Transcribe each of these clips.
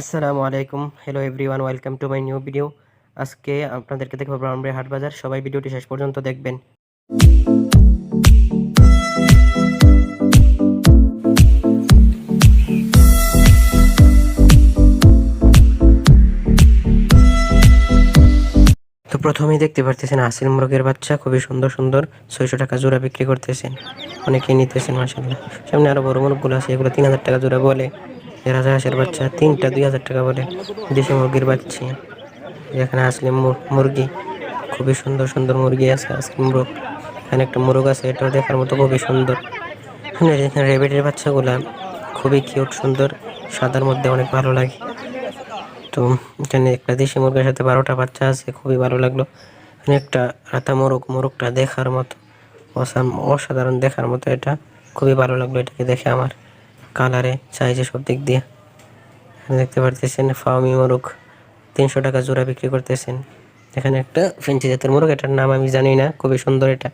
আসসালামু আলাইকুম। Hello everyone welcome to my new video আজকে আপনাদেরকে দেখব ব্রাউনবাড়ি হাট বাজার সবাই ভিডিওটি শেষ পর্যন্ত দেখবেন। তো প্রথমেই দেখতে পারতেছেন আসিল মুরগের বাচ্চা খুবই সুন্দর সুন্দর ছয়শো টাকা জোড়া বিক্রি করতেছেন। অনেকেই নিতেছেন মাসাল্লাহ সামনে আরও বড় মুরগগুলো আছে, এগুলো তিন হাজার টাকা জোড়া বলে। হাজার হাঁসের বাচ্চা, তিনটা দুই হাজার টাকা বলে দেশি মুরগির বাচ্চা। এখানে আসলে মুরগি খুবই সুন্দর সুন্দর মুরগি আছে, আজকে মুরগ, এখানে একটা মুরগ আছে, এটাও দেখার মতো খুবই সুন্দর। এখানে এখানে রেবিটের বাচ্চাগুলা খুবই কিউট সুন্দর, সাদার মধ্যে অনেক ভালো লাগে। তো এখানে একটা দেশি মুরগির সাথে বারোটা বাচ্চা আছে, খুবই ভালো লাগল। এখানে একটা রাতা মোরগ, মোরগটা দেখার মতো অসাধারণ দেখার মতো এটা। খুবই ভালো লাগল এটাকে দেখে আমার। কালারে সাইজে সব দিক দিয়ে। দেখতে পারতেছেন ফার্মি মোরগ, তিনশো টাকা জোড়া বিক্রি করতেছেন। এখানে একটা ফেন্সি জাতের মোরগ, এটার নাম আমি জানি না, খুবই সুন্দর এটা।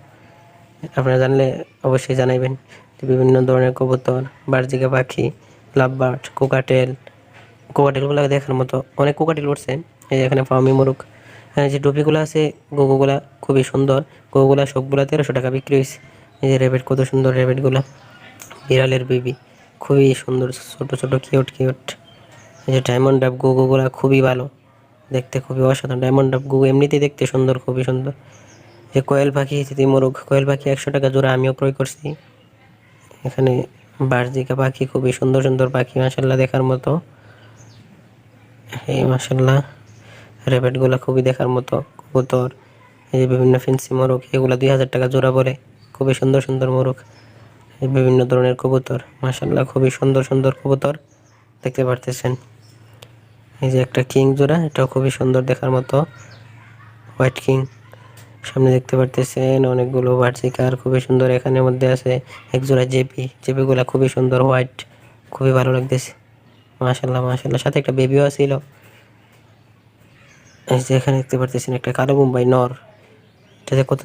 আপনারা জানলে অবশ্যই জানাইবেন বিভিন্ন ধরনের কবুতর বার্জিকা পাখি, লাভবার্ড, কোকাটেল, কোকাটেলগুলো দেখার মতো অনেক কোকাটেল উঠছে। এই এখানে ফার্মি মোরগ, এখানে যে টুপিগুলো আছে, গোগুগুলা খুবই সুন্দর। গোগুলা সবগুলা তেরোশো টাকা বিক্রি হয়েছে এই যে রেবেট কত সুন্দর রেবেটগুলা বিড়ালের বেবি। খুবই সুন্দর, ছোট ছোট কিউট কিউট এই যে ডায়মন্ড ডাব গুগুগুলা খুবই ভালো। দেখতে খুবই অসাধারণ। ডায়মন্ড ডাব গুগু এমনিতেই দেখতে সুন্দর, খুবই সুন্দর। যে কোয়েল পাখি তিতি মোরগ কোয়েল পাখি একশো টাকা জোড়া, আমিও ক্রয় করছি। এখানে বার্জিকা পাখি, খুবই সুন্দর সুন্দর পাখি মাসাল্লাহ দেখার মতো। এই মাসাল্লাহ রেবেটগুলো খুবই দেখার মতো। কবুতর, এই যে বিভিন্ন ফেন্সি মোরগ, এগুলো দুই হাজার টাকা জোড়া বলে। খুবই সুন্দর সুন্দর মোরগ। বিভিন্ন ধরনের কবুতর। মাসাল্লাহ খুবই সুন্দর সুন্দর কবুতর দেখতে পারতেছেন। এই যে একটা কিং জোড়া, এটাও খুবই সুন্দর দেখার মতো। হোয়াইট কিং, সামনে দেখতে পারতেছেন অনেকগুলো বার্চিকার খুবই সুন্দর এখানের মধ্যে আছে এক জোড়া জেপি। জেপিগুলো খুবই সুন্দর, হোয়াইট, খুবই ভালো লাগতেছে। মাসাল্লাহ মাসাল্লাহ সাথে একটা বেবিও ছিল। এই যে এখানে দেখতে পারতেছেন একটা কালো মুম্বাই নর। এটাতে কত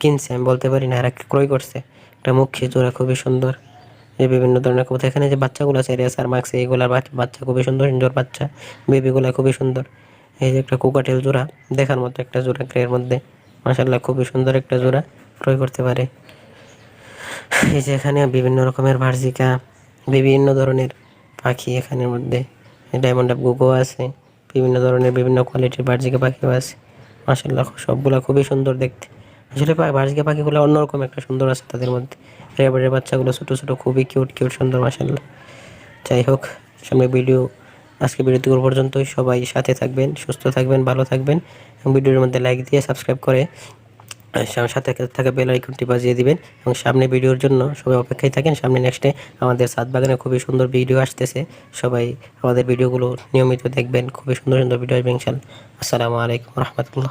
কিনছে, আমি বলতে পারি না আর ক্রয় করছে? একটা মুখী জোড়া খুবই সুন্দর। যে বিভিন্ন ধরনের কবুতর, এখানে যে বাচ্চাগুলো আছে রেসার মার্কস এইগুলার বাচ্চা খুবই সুন্দর সুন্দর বাচ্চা, বেবিগুলা খুবই সুন্দর। এই যে একটা কোকাটেল জোড়া, দেখার মতো একটা জোড়া গ্রের মধ্যে মাসাল্লাহ খুবই সুন্দর একটা জোড়া ক্রয় করতে পারে। এই যে এখানে বিভিন্ন রকমের ভার্জিকা বিভিন্ন ধরনের পাখি এখানের মধ্যে, ডায়মন্ড অফ গুগো আছে, বিভিন্ন ধরনের বিভিন্ন কোয়ালিটির বার্জিকা পাখিও আছে। মাসাল্লাহ সবগুলা খুবই সুন্দর দেখতে। আসলে বার্জিকা পাখিগুলো অন্যরকম একটা সুন্দর আছে তাদের মধ্যে। রেবারের বাচ্চাগুলো ছোটো ছোটো, খুবই কিউট কিউট সুন্দর মাসাল্লাহ যাই হোক, সামনে ভিডিও, আজকে ভিডিওটি পর্যন্তই। সবাই সাথে থাকবেন, সুস্থ থাকবেন, ভালো থাকবেন। এবং ভিডিওর মধ্যে লাইক দিয়ে সাবস্ক্রাইব করে সাথে থাকা বেল আইকনটি বাজিয়ে দিবেন। এবং সামনে ভিডিওর জন্য সবাই অপেক্ষায় থাকেন। সামনে নেক্সটে আমাদের সাত বাগানে খুবই সুন্দর ভিডিও আসতেছে। সবাই আমাদের ভিডিওগুলো নিয়মিত দেখবেন। খুবই সুন্দর সুন্দর ভিডিও আসবে ইনশাল্লাহ আসসালামু আলাইকুম রহমতুল্লাহ।